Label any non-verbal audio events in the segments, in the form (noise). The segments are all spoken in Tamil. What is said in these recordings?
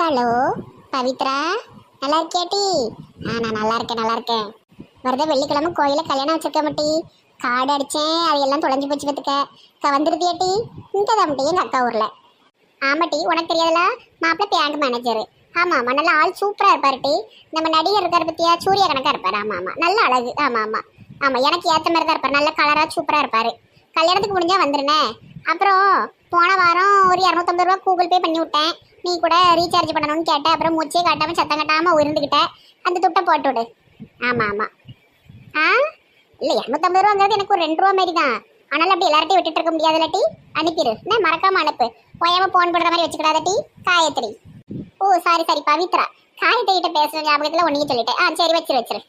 ஹலோ பவித்ரா. நல்லா இருக்கியாட்டி ஆ நான் நல்லா இருக்கேன் நல்லா இருக்கேன். வரத வெள்ளிக்கிழமை கோயிலில் கல்யாணம் வச்சிருக்க மாட்டி காடு அடித்தேன் அதையெல்லாம் தொலைஞ்சு போச்சு பார்த்துக்க. அக்கா வந்துருதியாட்டி இங்கே தான் எங்கள் அக்கா ஊரில். ஆமாட்டி உனக்கு தெரியாதுல? மாப்பிள்ளை பேங்க் மேனேஜர். ஆமாம் ஆமாம் நல்லா ஆள் சூப்பராக இருப்பார் டி. நம்ம நடிகர் இருக்கார் பற்றியா சூரிய கணக்காக இருப்பார். ஆமாம் ஆமாம் நல்ல அழகு. ஆமாம் ஆமாம் ஆமாம் எனக்கு ஏற்ற மாதிரி தான் இருப்பார். நல்ல கலராக சூப்பராக இருப்பார். கல்யாணத்துக்கு முடிஞ்சால் வந்துருனே. அப்புறம் போன வாரம் ஒரு இரநூத்தம்பது ரூபா கூகுள் பே பண்ணி விட்டேன். நீ கூட ரீசார்ஜ் பண்ணணும்னு கேட்ட அப்புறம் மூச்சே காட்டாமல் சத்தம் கட்டாமல் உருந்துக்கிட்ட அந்த துட்டை போட்டு விடு. ஆமாம் ஆமாம் ஆ? இல்லை இரநூத்தம்பது ரூபாங்கிறது எனக்கு ஒரு ரெண்டு ரூபா மாதிரி தான் ஆனாலும் அப்படி எல்லார்ட்டையும் விட்டுட்டு இருக்க முடியாது இல்லாட்டி அனுப்பிடு என்ன மறக்காம அனுப்பு. போயாமல் போன் பண்ணுற மாதிரி வச்சுக்கூடாத டி? Gayatri. Oh sorry sorry Pavithra. Gayatri கிட்ட பேசுற ஞாபகத்தில் ஒன்றையும் சொல்லிட்டேன். ஆ சரி வச்சிரு வச்சிரு.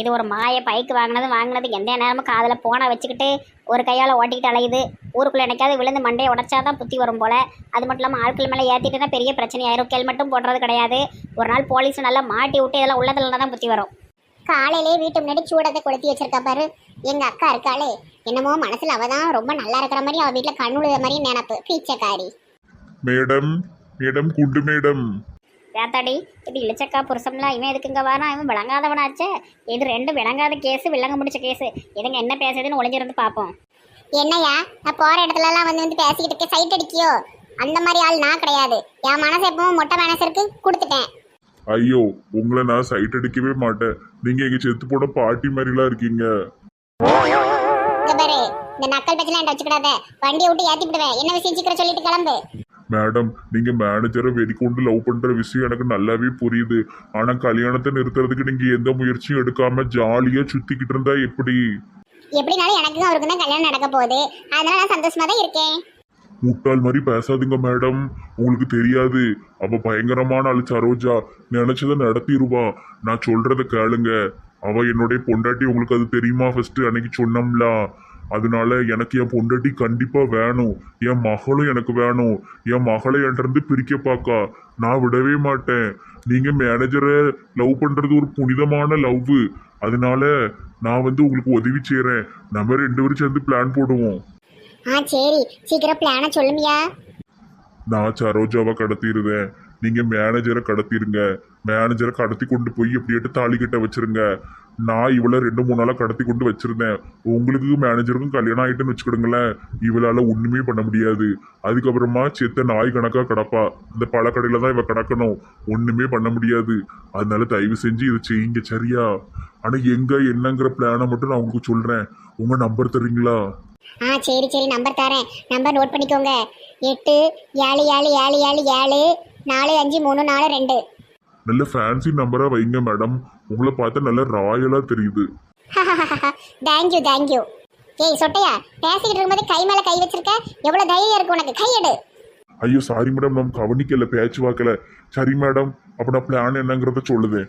இது ஒரு மாய பைக் வாங்கினது வாங்கினது எந்த நேரமும் காதில் போனை வச்சுக்கிட்டு ஒரு கையால் ஓட்டிக்கிட்டு அலையுது. ஊருக்குள்ளே என்னைக்காவது விழுந்து மண்டையை உடச்சாதான் புத்தி வரும் போல். அது மட்டும் இல்லாமல் ஆட்கள் மேலே ஏற்றிட்டு தான் பெரிய பிரச்சனை ஆயிரும் மட்டும் போடுறது கிடையாது. ஒரு நாள் போலீஸ் நல்லா மாட்டி விட்டு இதெல்லாம் உள்ளதுல தான் புத்தி வரும். காலையிலே வீட்டு முன்னாடி சூடத்தை கொளுத்தி வச்சிருக்கா பாரு. எங்கள் அக்கா இருக்காளே. என்னமோ மனசில் அவ தான் ரொம்ப நல்லா இருக்கிற மாதிரி அவள் வீட்டில் கண்ணுழுத மாதிரி நினப்பு. பீச்சக்காரி. மேடம் மேடம் குண்டு மேடம். வேத்தாடி இது இளிச்சக்கா புருஷம்லாம் இவன் எதுக்குங்க வரான்? இவன் விளங்காதவனாச்சே இது ரெண்டு விளங்காத கேஸு வில்லங்க முடிச்ச கேஸு இதுங்க என்ன பேசுதுன்னு ஒளிஞ்சிருந்து பார்ப்போம். என்னையா நான் போற இடத்துல எல்லாம் வந்து வந்து பேசிக்கிட்டு இருக்க சைட் அடிக்கியோ? அந்த மாதிரி ஆள் நான் கிடையாது. என் மனசு எப்பவும் மொட்டை மனசு இருக்கு கொடுத்துட்டேன். ஐயோ உங்களை நான் சைட் அடிக்கவே மாட்டேன். நீங்க எங்க செத்து போன பாட்டி மாதிரிலாம் இருக்கீங்க. இங்க பாரு இந்த நக்கல் பச்சலாம் வச்சுக்கிடாத. வண்டியை விட்டு ஏத்தி விடுவேன். என்ன விஷயம் சீக்கிரம் சொல்லிட்டு கிளம்பு. மேடம் நீங்க மேனேஜரை வெடிக்கொண்டு லவ் பண்ற விஷயம் எனக்கு நல்லாவே புரியுது. ஆனா கல்யாணத்தை நிறுத்துறதுக்கு நீங்க எந்த முயற்சியும் எடுக்காம ஜாலியா சுத்திக்கிட்டு இருந்தா எப்படி? எப்படினாலும் எனக்கும் அவருக்கும் தான் கல்யாணம் நடக்க போகுது. அதனால நான் சந்தோஷமா தான் இருக்கேன். முட்டாள் மாதிரி பேசாதீங்க மேடம் உங்களுக்கு தெரியாது. அவ பயங்கரமான ஆளு சரோஜா. நினைச்சதை நடத்திடுவா நான் சொல்றத கேளுங்க. அவ என்னுடைய பொண்டாட்டி உங்களுக்கு அது தெரியுமா ஃபர்ஸ்ட் அன்னைக்கு சொன்னோம்ல. அதனால எனக்கு என் பொண்டாட்டி கண்டிப்பா வேணும். என் மகளும் எனக்கு வேணும். என் மகளை என்கிட்ட இருந்து பிரிக்க பார்க்கா நான் விடவே மாட்டேன். நீங்க மேனேஜரை லவ் பண்றது ஒரு புனிதமான லவ் அதனால நான் வந்து உங்களுக்கு உதவி செய்யறேன் நம்ம ரெண்டு பேரும் சேர்ந்து பிளான் போடுவோம். ஆ சரி. சீக்கிரம் பிளான சொல்லுமியா? நான் சரோஜாவை கடத்திடுவேன் நீங்க மேனேஜரை கடத்திருங்க மேனேஜரை கடத்தி கொண்டு போய் எப்படியாட்டு தாலி கிட்ட வச்சிருங்க. நான் இவளை ரெண்டு மூணு நாளாக கடத்தி கொண்டு வச்சிருந்தேன். உங்களுக்கு மேனேஜருக்கும் கல்யாணம் ஆயிட்டுன்னு வச்சுக்கிடுங்களேன். இவளால ஒன்றுமே பண்ண முடியாது. அதுக்கப்புறமா செத்த நாய் கணக்கா கிடப்பா. இந்த பழக்கடையில தான் இவள் கிடக்கணும். ஒண்ணுமே பண்ண முடியாது. அதனால தயவு செஞ்சு இதை செய்யுங்க சரியா? ஆனா எங்க என்னங்கிற பிளானை மட்டும் நான் உங்களுக்கு சொல்றேன். உங்கள் நம்பர் தர்றீங்களா ஆ சரி சரி. நம்பர் தரேன். நம்பர் நோட் பண்ணிக்கோங்க. எட்டு ஏழு ஏழு ஏழு ஏழு ஏழு நாலு அஞ்சு மூணு நாலு ரெண்டு. நல்ல ஃபேன்சி நம்பரா வைங்க மேடம் உங்களை பார்த்தா நல்ல ராயலா தெரியுது. (laughs) தேங்க்யூ தேங்க்யூ ஏய் சொட்டையா பேசிக்கிட்டு இருக்கும்போது கை மேல கை வச்சிருக்க? எவ்வளவு தைரியம் இருக்கு உனக்கு? கை எடு. ஐயோ சாரி மேடம் நம்ம கவனிக்கல பேச்சு வாக்கல சரி மேடம் அப்ப நான் பிளான் என்னங்கிறத சொல்லுதேன்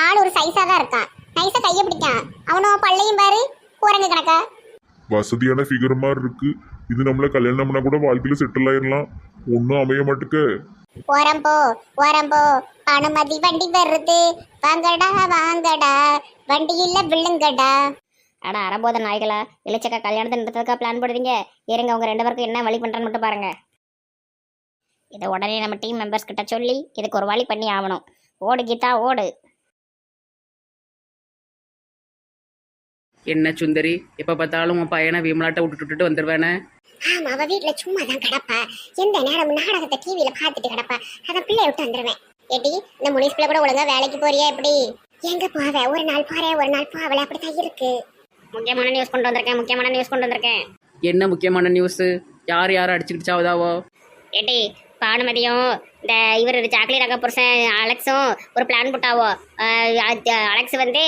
ஆள் ஒரு சைஸா தான் இருக்கான். நைஸா கைய பிடிக்கான். அவனும் பள்ளையும் பாரு. குரங்கு கணக்கா. வசதியான ஃபிகர் மாதிரி இருக்கு. இது நம்மள கல்யாணம் பண்ணா கூட வாழ்க்கையில செட்டில் ஆயிடலாம் ஒன்றும் அமைய மாட்டுக்க. ஓரம் போ ஓரம் போ. அனுமதி வண்டி வருது. வாங்கடா வாங்கடா. வண்டியில விழுங்கடா. அட அறம்போத நாய்களா. இளிச்சக்கா கல்யாணத்தை நிறுத்ததுக்கா பிளான் போடுறீங்க. இருங்க உங்க ரெண்டு பேருக்கும் என்ன வழி பண்ணுறேன்னு மட்டும் பாருங்க. இதை உடனே நம்ம டீம் மெம்பர்ஸ் கிட்ட சொல்லி இதுக்கு ஒரு வழி பண்ணி ஆகணும். ஓடு கீதா ஓடு. என்ன சுந்தரி? எப்ப பார்த்தாலும் உன் பையனை விமலாட்ட விட்டுட்டு விட்டுட்டு வந்துடுவேனே ஆமா அவ வீட்டுல சும்மா தான் கிடப்பா. எந்த நேரம் நாடகத்தை டிவியில பாத்துட்டு கிடப்பா. அத பிள்ளை விட்டு வந்துருவேன். ஏடி இந்த முனிஸ் பிள்ளை கூட ஒழுங்கா வேலைக்கு போறியா எப்படி? எங்க போவ? ஒரு நாள் போறேன் ஒரு நாள் போவல அப்படித்தான் இருக்கு. முக்கியமான நியூஸ் கொண்டு வந்திருக்கேன் முக்கியமான நியூஸ் கொண்டு வந்திருக்கேன். என்ன முக்கியமான நியூஸ் யார் யார் அடிச்சுக்கிட்டு சாவதாவோ? ஏட்டி பானுமதியும் இந்த இவர் சாக்லேட் அக்கா புருஷன் அலெக்ஸும் ஒரு பிளான் போட்டாவோ? அலெக்ஸ் வந்து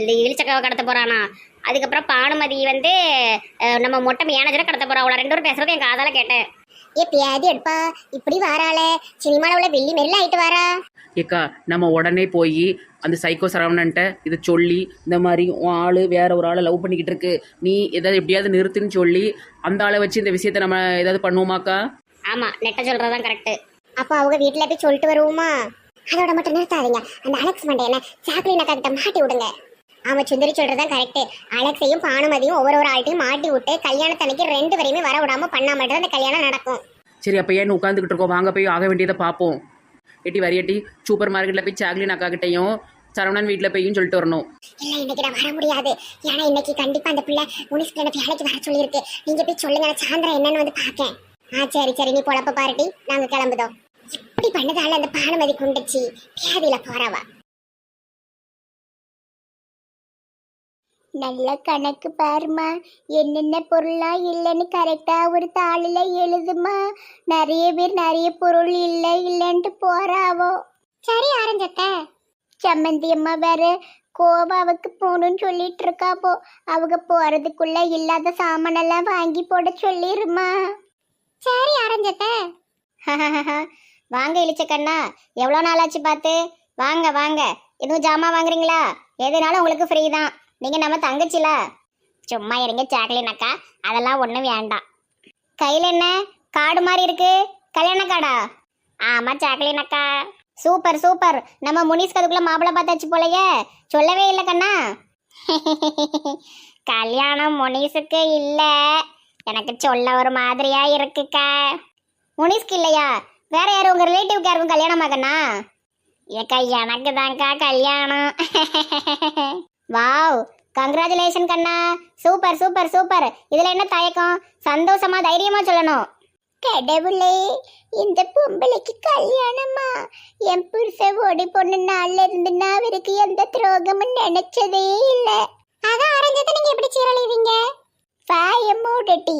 இந்த இழிச்சக்காவை கடத்த போறானா? அதுக்கப்புறம் பானுமதி வந்து நம்ம மொட்டை மேனேஜரை கடத்த போறா. அவளை ரெண்டு பேரும் பேசுறது என் காதால கேட்டேன். ஏ பியாதி எடுப்பா. இப்படி வாராளே. சினிமால உள்ள வெள்ளி மெல்ல ஆயிட்டு வாரா. ஏக்கா நம்ம உடனே போய் அந்த சைக்கோ சரவணன்ட்ட இதை சொல்லி இந்த மாதிரி உன் ஆள் வேற ஒரு ஆளை லவ் பண்ணிக்கிட்டு இருக்கு. நீ எதாவது எப்படியாவது நிறுத்துன்னு சொல்லி அந்த ஆளை வச்சு இந்த விஷயத்தை நம்ம ஏதாவது பண்ணுவோமாக்கா? ஆமா நெட்ட சொல்றதுதான் கரெக்ட் அப்ப அவங்க வீட்டுல போய் சொல்லிட்டு வருவோமா? அதோட மட்டும் நிறுத்தாதீங்க. அந்த அலெக்ஸ் மண்டையனை சாக்லின் அக்கா கிட்ட மாட்டி விடுங்க. ஆமா சுந்தரி சொல்றதுதான் கரெக்ட் அலெக்ஸையும் பானுமதியும் ஒவ்வொரு ஒரு ஆள்கிட்டையும் மாட்டி விட்டு கல்யாணத்தன்னைக்கு ரெண்டு வரையுமே வர விடாம பண்ணா மட்டும் அந்த கல்யாணம் நடக்கும். சரி அப்போ ஏன்னு உட்காந்துக்கிட்டு இருக்கோம் வாங்க போய் ஆக வேண்டியதை பார்ப்போம். எட்டி வரியட்டி சூப்பர் மார்க்கெட்டில் போய் சாக்லின் அக்கா கிட்டையும் சரவணன் வீட்டில் போயும் சொல்லிட்டு வரணும். இல்ல இன்னைக்கு நான் வர முடியாது. ஏன்னா இன்னைக்கு கண்டிப்பா அந்த பிள்ளை முனிஸ்க்கு எனக்கு வேலைக்கு வர சொல்லியிருக்கு. நீங்க போய் சொல்லுங்க நான் சாயந்தரம் என்னன்னு வந்து பாக்கேன் ஆ சரி சரி நீ பொழப்ப பாருட்டி நாங்க கிளம்புதோம். இப்படி பண்ணதால அந்த பானுமதி குண்டுச்சு? வியாதியில போறவா. நல்ல கணக்கு பாருமா என்னென்ன பொருளா இல்லைன்னு கரெக்டாக ஒரு தாளில் எழுதுமா நிறைய பேர் நிறைய பொருள் இல்லை இல்லைன்ட்டு போறாவோ. சரி ஆரஞ்சத்த. சம்மந்தி அம்மா வேற கோவாவுக்கு போகணும்னு சொல்லிட்டு இருக்காப்போ. அவங்க போகிறதுக்குள்ளே இல்லாத சாமானெல்லாம் வாங்கி போட சொல்லிருமா சரி ஆரஞ்சத்த. வாங்க இழிச்சக்கண்ணா எவ்வளோ நாள் ஆச்சு பார்த்து? வாங்க வாங்க. எதுவும் ஜாமான் வாங்குறீங்களா? எதுனாலும் உங்களுக்கு ஃப்ரீ தான். நீங்கள் நம்ம தங்கச்சில? சும்மா இருங்க சாக்லின் அக்கா. அதெல்லாம் ஒன்றும் வேண்டாம். கையில் என்ன? காடு மாதிரி இருக்கு. கல்யாண காடா? ஆமாம் சாக்லின் அக்கா. சூப்பர் சூப்பர் நம்ம முனிஸ்க்கு அதுக்குள்ள மாப்பிள்ளை பார்த்தாச்சு போலையே. சொல்லவே இல்லை கண்ணா. (laughs) கல்யாணம் முனிஸுக்கு இல்லை. எனக்கு சொல்ல ஒரு மாதிரியா இருக்குக்கா. முனிஸ்க்கு இல்லையா? வேற யாரும் உங்கள் ரிலேட்டிவ்க்கு யாருக்கும் கல்யாணமா ஏக்கா எனக்கு தான்க்கா கல்யாணம். (laughs) வாவ். கங்க்ராச்சுலேஷன் கண்ணா. சூப்பர் சூப்பர் சூப்பர் இதில் என்ன தயக்கம்? சந்தோஷமா தைரியமா சொல்லணும். கடவுளே இந்த பொம்பளைக்கு கல்யாணமா? என் புருஷ ஓடி பொண்ணு நாள்ல இருந்து நான் அவருக்கு எந்த துரோகமும் நினைச்சதே இல்ல. அதான் அரைஞ்சதை நீங்க எப்படி சீரழிவீங்க? பாய மூடட்டி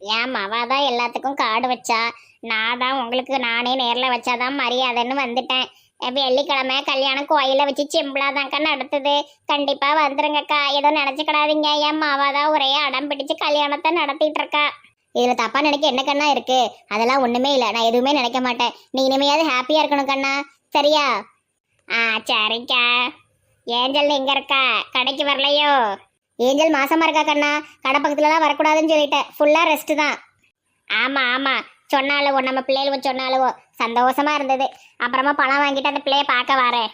ஏன் அவ தான் எல்லாத்துக்கும் காடு வச்சா. நான் தான் உங்களுக்கு நானே நேரில் வச்சாதான் மரியாதைன்னு வந்துட்டேன். வெள்ளிக்கிழமை கல்யாணம் கோயில வச்சு சிம்பிளாதான்க்கா நடத்துது. கண்டிப்பா வந்துருங்கக்கா. ஏதோ நினைச்சுக்கிடாதீங்க. என் மாவா தான் ஒரே அடம் பிடிச்சு கல்யாணத்தை நடத்திட்டு இருக்கா இதுல தப்பா நினைக்க என்ன கண்ணா இருக்கு? அதெல்லாம் ஒண்ணுமே இல்ல. நான் எதுவுமே நினைக்க மாட்டேன். நீ இனிமையாவது ஹாப்பியா இருக்கணும் கண்ணா. சரியா? ஆ சரிக்கா. ஏஞ்சல் எங்க இருக்கா? கடைக்கு வரலையோ? ஏஞ்சல் மாசமா இருக்கா கண்ணா? கடை பக்கத்துலலாம் வரக்கூடாதுன்னு சொல்லிட்டேன். ஃபுல்லா ரெஸ்ட் தான். ஆமா ஆமா. சொன்னாலவோ நம்ம பிள்ளைகளுக்கு சொன்னாலவோ சந்தோஷமா இருந்தது. அப்புறமா பணம் வாங்கிட்டு அந்த பிள்ளைய பார்க்க வரேன்.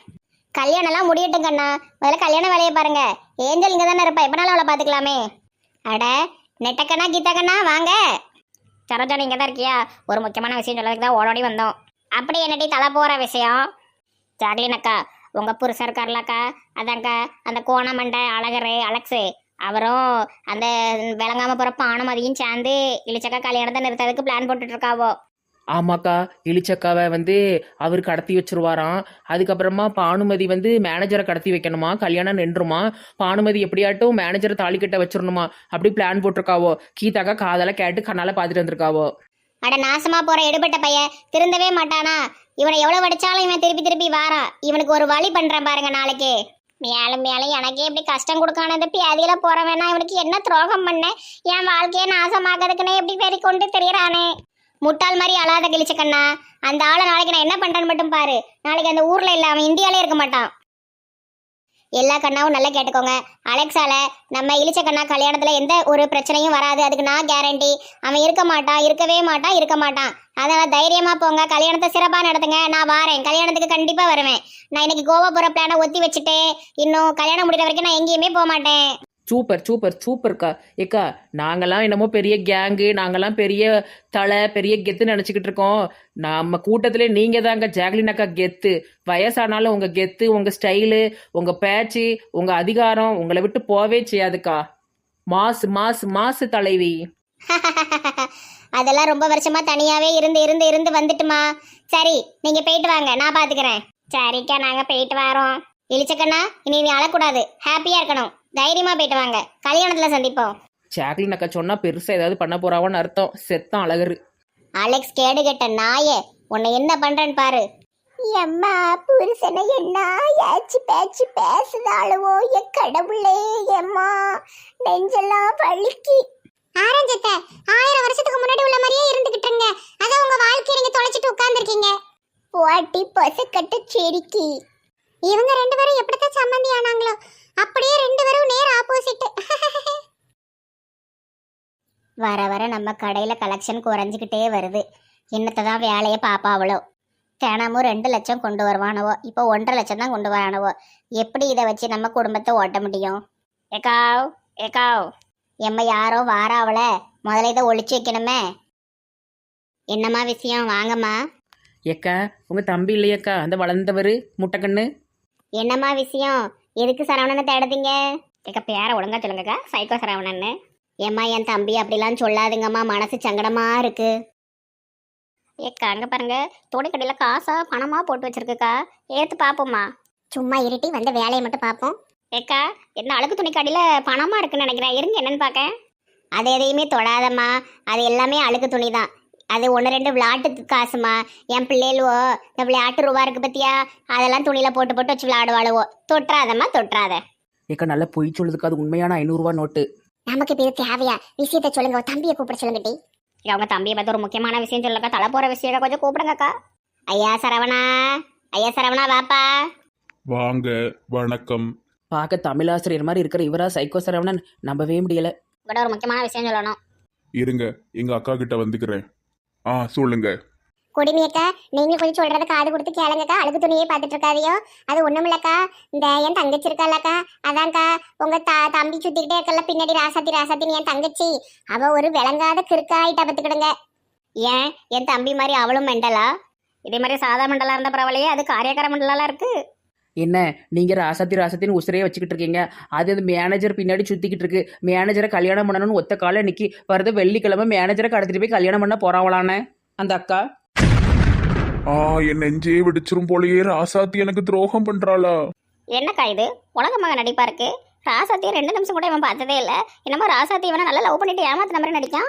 கல்யாணம்லாம் முடியட்டும் கண்ணா. முதல்ல கல்யாண வேலையை பாருங்க. ஏஞ்சல் இங்க தானே இருப்பா. எப்பனாலும் அவளை பார்த்துக்கலாமே. அட நெட்டக்கண்ணா கீதாக்கண்ணா வாங்க. சரோஜா இங்கே தான் இருக்கியா? ஒரு முக்கியமான விஷயம் சொல்லதுக்கு தான் ஓடோடி வந்தோம். அப்படி என்னடி தலை போகிற விஷயம்? ஜாக்லின் அக்கா உங்கள் புருஷன் இருக்கார்லக்கா அதான்க்கா அந்த கோணமண்டை அழகரு அலெக்ஸு. அவரும் அந்த விளங்காமல் போகிற பானம் அதையும் சேர்ந்து இழிச்சக்கா கல்யாணத்தை நிறுத்ததுக்கு பிளான் போட்டுட்டு இருக்காவோ. ஆமாக்கா இழிச்சக்காவை வந்து அவர் கடத்தி வச்சிருவாராம். அதுக்கப்புறமா பானுமதி வந்து மேனேஜரை கடத்தி வைக்கணுமா? கல்யாணம் நின்றுமா? பானுமதி எப்படியாட்டும் மேனேஜரை தாலிக்கிட்ட வச்சிடணுமா அப்படி பிளான் போட்டிருக்காவோ? கீதாக்கா காதால கேட்டு கண்ணால பார்த்துட்டு வந்திருக்காவோ? அட நாசமா போற எடுபட்ட பையன் திருந்தவே மாட்டானா? இவனை எவ்வளவு அடிச்சாலும் இவன் திருப்பி திருப்பி வாரா. இவனுக்கு ஒரு வழி பண்றேன் பாருங்க நாளைக்கு. மேலும் மேலும் எனக்கே இப்படி கஷ்டம் கொடுக்கானது இந்த பியாதியில போற இவனுக்கு என்ன துரோகம் பண்ண என் வாழ்க்கையை நாசமாக்கிறதுக்குன்னு எப்படி பெரிய கொண்டு தெரியறானே. முட்டாள் மாதிரி அழாத கிழிச்ச கண்ணா. அந்த ஆளை நாளைக்கு நான் என்ன பண்றேன்னு மட்டும் பாரு. நாளைக்கு அந்த ஊர்ல இல்ல அவன் இந்தியாலே இருக்க மாட்டான். எல்லா கண்ணாவும் நல்லா கேட்டுக்கோங்க. அலெக்ஸால நம்ம இழிச்ச கண்ணா கல்யாணத்துல எந்த ஒரு பிரச்சனையும் வராது. அதுக்கு நான் கேரண்டி அவன் இருக்க மாட்டான் இருக்கவே மாட்டான் இருக்க மாட்டான். அதனால தைரியமா போங்க. கல்யாணத்தை சிறப்பா நடத்துங்க. நான் வாரேன். கல்யாணத்துக்கு கண்டிப்பா வருவேன். நான் இன்னைக்கு கோவா போற பிளானை ஒத்தி வச்சுட்டு இன்னும் கல்யாணம் முடிகிற வரைக்கும் நான் எங்கேயுமே போக மாட்டேன். சூப்பர் சூப்பர் சூப்பர்க்கா ஏக்கா நாங்கெல்லாம் என்னமோ பெரிய கேங்கு நாங்கெல்லாம் பெரிய தலை பெரிய கெத்து நினச்சிக்கிட்டு இருக்கோம். நம்ம கூட்டத்திலே நீங்கள் தாங்க ஜாக்லின் அக்கா கெத்து. வயசானாலும் உங்கள் கெத்து உங்கள் ஸ்டைலு உங்கள் பேச்சு உங்கள் அதிகாரம் உங்களை விட்டு போவே செய்யாதுக்கா. மாசு மாசு மாசு தலைவி. (laughs) அதெல்லாம் ரொம்ப வருஷமா தனியாவே இருந்து இருந்து இருந்து வந்துட்டுமா. சரி நீங்க போயிட்டு வாங்க நான் பாத்துக்கிறேன். சரிக்கா நாங்க போயிட்டு வரோம். எழுச்சக்கண்ணா இனி நீ அழக்கூடாது. ஹாப்பியா இருக்கணும். தைரியமா போயிட்டு வாங்க. கல்யாணத்துல சந்திப்போம். ஜாக்லின் அக்கா சொன்னால் பெருசாக ஏதாவது பண்ண போறாவோன்னு அர்த்தம். செத்தான் அழகரு. அலெக்ஸ் கேடு கெட்ட நாயே உன்னை என்ன பண்றேன்னு பாரு. எம்மா புருஷனை என்ன ஏச்சு பேச்சு பேசுதாளவோ? என் கடவுளே எம்மா. நெஞ்செல்லாம் வலிக்கு ஆரஞ்சத்தை ஆயிரம் வருஷத்துக்கு முன்னாடி உள்ள மாதிரியே இருந்துகிட்டு இருங்க அதான் உங்க வாழ்க்கையை நீங்க தொலைச்சிட்டு உட்கார்ந்துருக்கீங்க. போட்டி பொசக்கட்ட செடிக்கி இவங்க ரெண்டு பேரும் எப்படித்தான் சம்மந்தி ஆனாங்களோ அப்படியே ரெண்டு பேரும் நேர் ஆப்போசிட் வர வர நம்ம கடையில் கலெக்ஷன் குறைஞ்சிக்கிட்டே வருது. என்னத்தை தான் வேலையை பாப்பாவளோ தினமும் ரெண்டு லட்சம் கொண்டு வருவானவோ? இப்போ ஒன்றரை லட்சம் தான் கொண்டு வரானவோ? எப்படி இதை வச்சு நம்ம குடும்பத்தை ஓட்ட முடியும்? ஏக்காவ் ஏகாவ் எம்ம யாரோ வாராவள முதல்ல இதை ஒழிச்சு வைக்கணுமே. என்னம்மா விஷயம்? வாங்கம்மா. ஏக்கா உங்கள் தம்பி இல்லையக்கா? அந்த வளர்ந்தவர் முட்டைக்கண்ணு. என்னம்மா விஷயம்? எதுக்கு சரவணனை தேடுதீங்க? கேட்க பேரை ஒழுங்கா சொல்லுங்கக்கா சைக்கோ சரவணன்னு. ஏம்மா என் தம்பி அப்படிலாம் சொல்லாதுங்கம்மா மனசு சங்கடமா இருக்கு. ஏக்கா அங்கே பாருங்க துணிக்கடையில் காசா பணமாக போட்டு வச்சிருக்குக்கா. எடுத்து பார்ப்போம்மா சும்மா இருட்டி வந்து வேலையை மட்டும் பார்ப்போம் ஏக்கா என்ன அழுக்கு துணிக்கடையில் பணமாக இருக்குன்னு நினைக்கிறேன். இருங்க என்னன்னு பார்க்க அது எதையுமே தொடாதம்மா. அது எல்லாமே அழுக்கு துணி தான். அது ஒன்று ரெண்டு விளையாட்டு காசுமா. என் பிள்ளைகளுவோ இந்த விளையாட்டு ரூபா இருக்கு பத்தியா? அதெல்லாம் துணியில போட்டு போட்டு வச்சு விளையாடுவாளுவோ. தொட்டுறாதம்மா தொட்டுறாத ஏக்கா நல்லா பொய் சொல்லுதுக்கு அது உண்மையான ஐநூறுரூவா நோட்டு. நமக்கு இப்போ இது தேவையா? விஷயத்த சொல்லுங்க தம்பியை கூப்பிட சொல்லுங்க டி. இங்க அவங்க தம்பியை பார்த்து ஒரு முக்கியமான விஷயம் சொல்லக்கா தலை போற விஷயம் கொஞ்சம் கூப்பிடுங்கக்கா. ஐயா சரவணா ஐயா சரவணா வாப்பா. வாங்க வணக்கம். பார்க்க தமிழாசிரியர் மாதிரி இருக்கிற இவரா சைக்கோ சரவணன். நம்பவே முடியல. உங்கள்கிட்ட ஒரு முக்கியமான விஷயம் சொல்லணும். இருங்க எங்க அக்கா கிட்ட வந்துக்கிறேன். ஆ சொல்லுங்க. குடிமையக்கா நீங்க கொஞ்சம் சொல்றத காது கொடுத்து கேளுங்கக்கா. அழுகு துணியே பார்த்துட்டு இருக்காதியோ. அது ஒண்ணுமில்லக்கா இந்த என் தங்கச்சி இருக்காளக்கா. அதான்க்கா உங்க தா தம்பி சுத்திக்கிட்டே இருக்கல பின்னாடி ராசாத்தி ராசாத்தின்னு என் தங்கச்சி. அவ ஒரு விளங்காத கிறுக்காயிட்டா பத்துக்கிடுங்க ஏன்? என் தம்பி மாதிரி அவளும் மெண்டலா? இதே மாதிரி சாதா மண்டலா இருந்த பரவாயில்லையே. அது காரியக்கார மண்டலாலாம் இருக்கு. என்ன நீங்கள் ராசத்தி ராசத்தின்னு உசுரையே வச்சுக்கிட்டு இருக்கீங்க. அது அந்த மேனேஜர் பின்னாடி சுற்றிக்கிட்டு இருக்கு. மேனேஜரை கல்யாணம் பண்ணணும்னு ஒத்த கால நிற்கி வருது வெள்ளிக்கிழமை மேனேஜரை கடத்திட்டு போய் கல்யாணம் பண்ண போகிறாங்களான்னு அந்த அக்கா? ஆ என் நெஞ்சே வெடிச்சிரும் போலயே ராசாத்தி எனக்கு துரோகம் பண்றாளா? என்னக்கா இது? உலக மக நடிப்பா இருக்கு? ராசாத்தியை ரெண்டு நிமிஷம் கூட இவன் பார்த்ததே இல்லை. என்னமோ ராசாத்தி இவனை நல்லா லவ் பண்ணிட்டு ஏமாத்தின மாதிரி நடிக்கான்.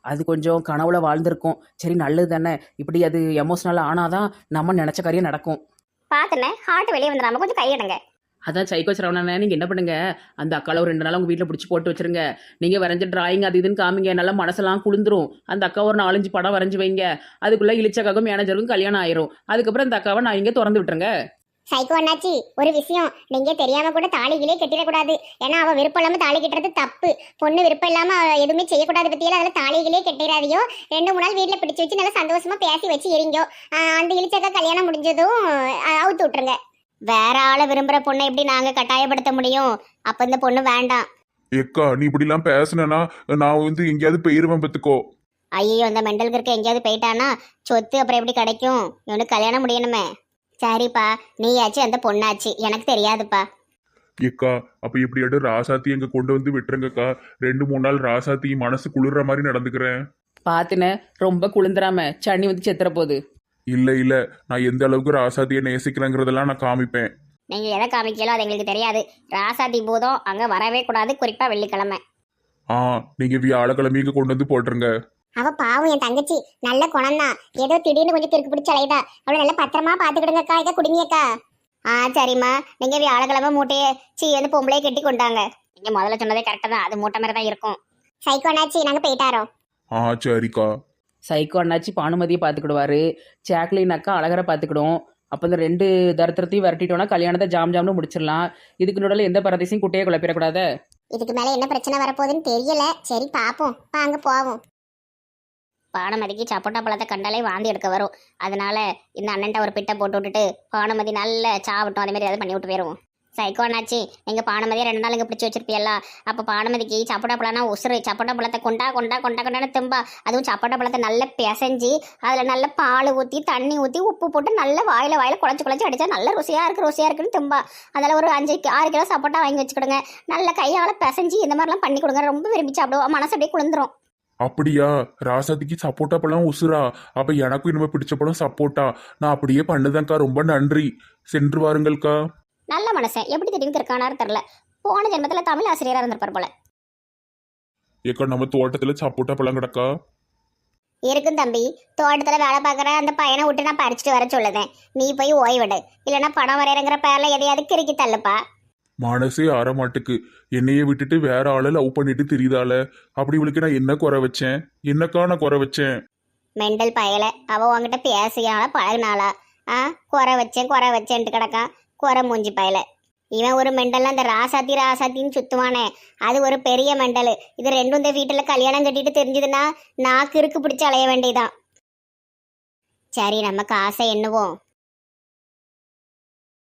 அது கொஞ்சம் கனவுல வாழ்ந்திருக்கும். சரி நல்லது தானே இப்படி அது எமோஷ்னலாக ஆனாதான் நம்ம நினச்ச காரியம் நடக்கும். பார்த்தனே ஹார்ட் வெளியே வந்துடாம கொஞ்சம் கையிடுங்க. அதான் சைக்கோ சரவணனே நீங்கள் என்ன பண்ணுங்க? அந்த அக்காவை ஒரு ரெண்டு நாள் உங்கள் வீட்டில் பிடிச்சி போட்டு வச்சிருங்க. நீங்கள் வரைஞ்ச டிராயிங் அது இதுன்னு காமிங்க நல்லா மனசெல்லாம் குளிந்துரும். அந்த அக்கா ஒரு நாலஞ்சு படம் வரைஞ்சி வைங்க. அதுக்குள்ளே இளிச்சக்காக்கும் மேனேஜருக்கும் கல்யாணம் ஆயிரும். அதுக்கப்புறம் அந்த அக்காவை நான் இங்கே திறந்து விட்டுருங்க. சைக்கோ அண்ணாச்சி ஒரு விஷயம். நீங்க தெரியாம கூட தாலிகளே கட்டிடக்கூடாது. ஏன்னா அவ விருப்பம் இல்லாம தாலி கட்டுறது தப்பு. பொண்ணு விருப்பம் இல்லாம எதுவுமே செய்யக்கூடாது பத்தியில அதில் தாலிகளே கட்டிடாதியோ ரெண்டு மூணு நாள் வீட்டுல பிடிச்சு வச்சு நல்லா சந்தோஷமா பேசி வச்சு எரிங்கோ. அந்த இழிச்சக்கா கல்யாணம் முடிஞ்சதும் அவுத்து விட்டுருங்க. வேற ஆளை விரும்புற பொண்ணை எப்படி நாங்க கட்டாயப்படுத்த முடியும்? அப்ப இந்த பொண்ணு வேண்டாம். எக்கா நீ இப்படிலாம் பேசுனனா நான் வந்து எங்கேயாவது போயிருவேன் பத்துக்கோ ஐயோ அந்த மெண்டலுக்கு இருக்க எங்கேயாவது போயிட்டானா சொத்து அப்புறம் எப்படி கிடைக்கும்? இவனுக்கு கல்யாணம் முடியணுமே. சரிப்பா நீயாச்சு அந்த பொண்ணாச்சு. எனக்கு தெரியாதுப்பா. எக்கா அப்ப எப்படியாட்டு ராசாத்தி எங்க கொண்டு வந்து விட்டுருங்கக்கா. ரெண்டு மூணு நாள் ராசாத்தி மனசு குளிர்ற மாதிரி நடந்துக்கிறேன். பார்த்துன ரொம்ப குளிந்துராம சனி வந்து செத்துற போகுது இல்ல இல்ல நான் எந்த அளவுக்கு ராசாத்தியை நேசிக்கிறேங்கிறதெல்லாம் நான் காமிப்பேன். நீங்க எதை காமிக்கலோ அது எங்களுக்கு தெரியாது. ராசாதி பூதம் அங்க வரவே கூடாது குறிப்பா வெள்ளிக்கிழமை. ஆ நீங்க வியாழக்கிழமை இங்க கொண்டு வந்து போட்டுருங்க. அவ பாவம் என் தங்கச்சி. நல்ல குணம்தான். ஏதோ திடீர்னு கொஞ்சம் திருக்கு பிடிச்ச அலைதா அவளை நல்லா பத்திரமா பாத்துக்கிடுங்கக்கா இதை குடுமியக்கா ஆ சரிம்மா. நீங்க வியாழக்கிழமை மூட்டையை சீ வந்து பொம்பளையை கட்டி கொண்டாங்க. நீங்க முதல்ல சொன்னதே கரெக்டாக தான். அது மூட்டை மாதிரி தான் இருக்கும். சைக்கோ அண்ணாச்சி நாங்க போயிட்டாரோ ஆ சரிக்கா. சைக்கோ அண்ணாச்சி பானுமதியை பார்த்துக்கிடுவாரு. ஜாக்லின் அக்கா அழகரை பார்த்துக்கிடும். அப்போ இந்த ரெண்டு தரித்திரத்தையும் விரட்டிட்டோம்னா கல்யாணத்தை ஜாம் ஜாம்னு முடிச்சிடலாம். இதுக்கு நடுவில் எந்த பரதேசையும் குட்டையை குழப்பிடக்கூடாது? இதுக்கு மேல என்ன பிரச்சனை வரப்போகுதுன்னு தெரியல. சரி பாப்போம் வாங்க போவோம். பானுமதிக்கு சப்போட்டா பழத்தை கண்டாலே வாந்தி எடுக்க வரும். அதனால இந்த அண்ணன்ட்ட ஒரு பிட்டை போட்டு விட்டுட்டு பானுமதி நல்ல சாவட்டும் அதே மாதிரி ஏதாவது பண்ணி விட்டு போயிடுவோம். சைக்கோ அண்ணாச்சி எங்க பானுமதியை ரெண்டு நாள் இங்கே பிடிச்சி வச்சிருப்பியல்ல அப்போ பானுமதிக்கு சப்போட்டா பழம்னா உசுறு. சப்போட்டா பழத்தை கொண்டா கொண்டா கொண்டா கொண்டான்னு திம்பா. அதுவும் சப்போட்டா பழத்தை நல்லா பிசைஞ்சு அதில் நல்லா பால் ஊற்றி தண்ணி ஊற்றி உப்பு போட்டு நல்லா வாயில் வாயில் குழச்சி குழச்சி அடித்தா நல்லா ருசியாக இருக்குது ருசியாக இருக்குன்னு திம்பா. அதில் ஒரு அஞ்சு கி- ஆறு கிலோ சப்போட்டா வாங்கி வச்சுக்கிடுங்க. நல்ல கையால் பிசைஞ்சு இந்த மாதிரிலாம் பண்ணி கொடுங்க. ரொம்ப விரும்பி சாப்பிடுவோம். மனசு அப்படியே குளிந்துரும் அப்படியா? ராசாத்திக்கு சப்போட்டா பழம் உசுரா? அப்ப எனக்கும் இனிமே பிடிச்ச பழம் சப்போட்டா. நான் அப்படியே பண்ணுதேன்க்கா ரொம்ப நன்றி. சென்று வாருங்கள்க்கா. நல்ல மனுஷன் எப்படி திடீர்னு இருக்கானாரு தெரில போன ஜென்மத்தில் தமிழ் ஆசிரியராக இருந்திருப்பார் போல. ஏக்கா நம்ம தோட்டத்துல சப்போட்டா பழம் கிடக்கா? இருக்கும் தம்பி. தோட்டத்தில் வேலை பார்க்குற அந்த பையனை விட்டு நான் பறிச்சுட்டு வர சொல்லுதேன். நீ போய் ஓய்விடு. இல்லைன்னா படம் வரையறங்கிற பேரில் எதையாவது கிறுக்கி தள்ளுப்பா. மனசே ஆறமாட்டுக்கு என்னையே விட்டுட்டு வேற ஆளை லவ் பண்ணிட்டு தெரியுதால அப்படி இவளுக்கு நான் என்ன குறை வச்சேன்? என்னக்கா நான் குறை வச்சேன்? மெண்டல் பயல. அவ உங்ககிட்ட பேசியால பழகினாளா? ஆ குறை வச்சேன் குறை வச்சேன்ட்டு கிடக்கான் குறை மூஞ்சி பயல. இவன் ஒரு மெண்டல் அந்த ராசாத்தி ராசாத்தின்னு சுத்துவானே. அது ஒரு பெரிய மெண்டல். இது ரெண்டும் இந்த வீட்டில் கல்யாணம் கட்டிட்டு தெரிஞ்சதுன்னா நாக்கு இருக்கு பிடிச்சி அலைய வேண்டியதான் சரி நம்ம காசை என்னவோ